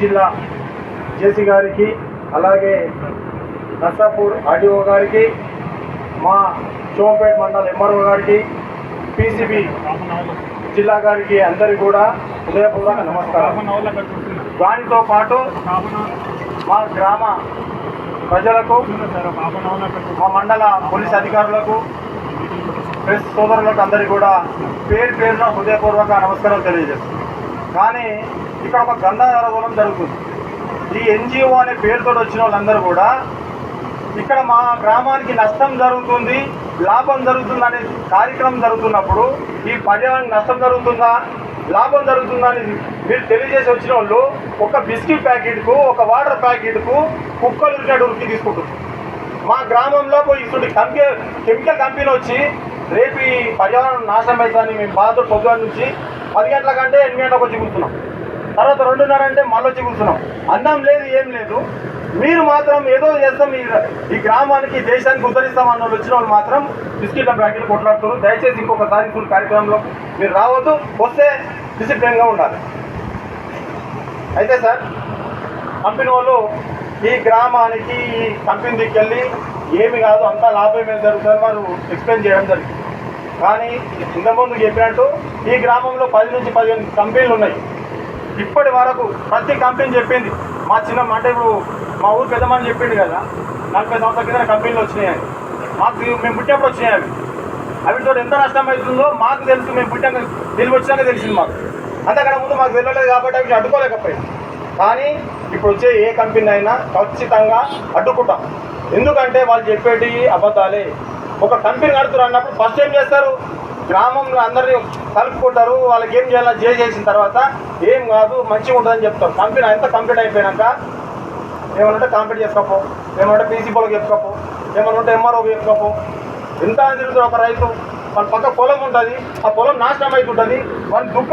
జిల్లా జేసీ గారికి అలాగే నర్సాపూర్ ఆర్డీఓ గారికి మా చోంపేట్ మండల్ ఎంఆర్ఓ గారికి పీసీబీ జిల్లా గారికి అందరికీ కూడా హృదయపూర్వక నమస్కారం దానితో పాటు మా గ్రామ ప్రజలకు మా మండల పోలీస్ అధికారులకు ప్రెస్ సోదరులకు అందరికీ కూడా పేరు పేరున హృదయపూర్వక నమస్కారం తెలియజేస్తున్నాను కానీ ఇక్కడ ఒక గంధారవలం జరుగుతుంది. ఈ ఎన్జిఓ అనే పేరుతో వచ్చిన వాళ్ళందరూ కూడా ఇక్కడ మా గ్రామానికి నష్టం జరుగుతుంది లాభం జరుగుతుంది అనే కార్యక్రమం జరుగుతున్నప్పుడు ఈ పర్యావరణ నష్టం జరుగుతుందా లాభం జరుగుతుందా అని మీరు తెలియజేసి వచ్చిన వాళ్ళు ఒక బిస్కెట్ ప్యాకెట్కు ఒక వాటర్ ప్యాకెట్కు కుక్కలు ఉరికినట్టు ఉరికి తీసుకుంటుంది మా గ్రామంలో పోయి ఇటువంటి కంపెనీ కెమికల్ కంపెనీ వచ్చి రేపు ఈ పర్యావరణం నాశనం అవుతుందని మేము బాధతో పొద్దున్న నుంచి పది గంటల కంటే ఎనిమిది గంటలకు వచ్చి కూర్చున్నాం. తర్వాత రెండున్నర అంటే మళ్ళీ వచ్చి కూర్చున్నాం. అన్నం లేదు ఏం లేదు. మీరు మాత్రం ఏదో చేస్తాం ఈ ఈ గ్రామానికి దేశానికి ఉద్ధరిస్తాం అన్న వాళ్ళు వచ్చిన వాళ్ళు మాత్రం బిస్కెట్ల ప్యాకెట్లు కొట్లాడుతున్నారు. దయచేసి ఇంకొకసారి ఇటువంటి కార్యక్రమంలో మీరు రావద్దు. వస్తే డిసిప్లిన్గా ఉండాలి. అయితే సార్ కంపెనీ వాళ్ళు ఈ గ్రామానికి ఈ కంపెనీ దిక్కెళ్ళి ఏమి కాదు అంతా లాభం ఏం జరుగుతుంది వారు ఎక్స్ప్లెయిన్ చేయడం జరిగింది. కానీ ఇంతకుముందు చెప్పినట్టు ఈ గ్రామంలో పది నుంచి పదిహేను కంపెనీలు ఉన్నాయి. ఇప్పటి వరకు ప్రతి కంపెనీ చెప్పింది. మా చిన్న అంటే ఇప్పుడు మా ఊరు పెద్దమని చెప్పిండు కదా నలభై సంవత్సరాల కింద కంపెనీలు వచ్చినాయి మాకు మేము పుట్టినప్పుడు వచ్చినాయి అవి. అవితో ఎంత నష్టం అవుతుందో మాకు తెలుసు మేము పుట్టాక తెలివి వచ్చినాక తెలిసింది మాకు. అంతకన్నా ముందు మాకు తెలియలేదు కాబట్టి అవి అడ్డుకోలేకపోయింది కానీ ఇప్పుడు వచ్చే ఏ కంపెనీ అయినా ఖచ్చితంగా అడ్డుకుంటాం. ఎందుకంటే వాళ్ళు చెప్పేటి అబద్ధాలే. ఒక కంపెనీ కడుతున్నారు అన్నప్పుడు ఫస్ట్ ఏం చేస్తారు? గ్రామంలో అందరినీ కలుపుకుంటారు వాళ్ళకి ఏం చేయాలో చేసేసిన తర్వాత ఏం కాదు మంచిగా ఉంటుందని చెప్తారు. కంపెనీ అంతా కంప్లీట్ అయిపోయాక ఏమన్నా కంప్లీట్ చేసుకోపో. ఏమన్నా ప్రిన్సిపల్కి చెప్పుకోపో ఏమన్నా ఉంటే ఎంఆర్ఓకి చెప్పుకోపో ఎంత తిరుగుతారు ఒక రైతు? వాళ్ళ పక్క పొలం ఉంటుంది ఆ పొలం నాశనం అవుతుంటుంది వాళ్ళ దుఃఖం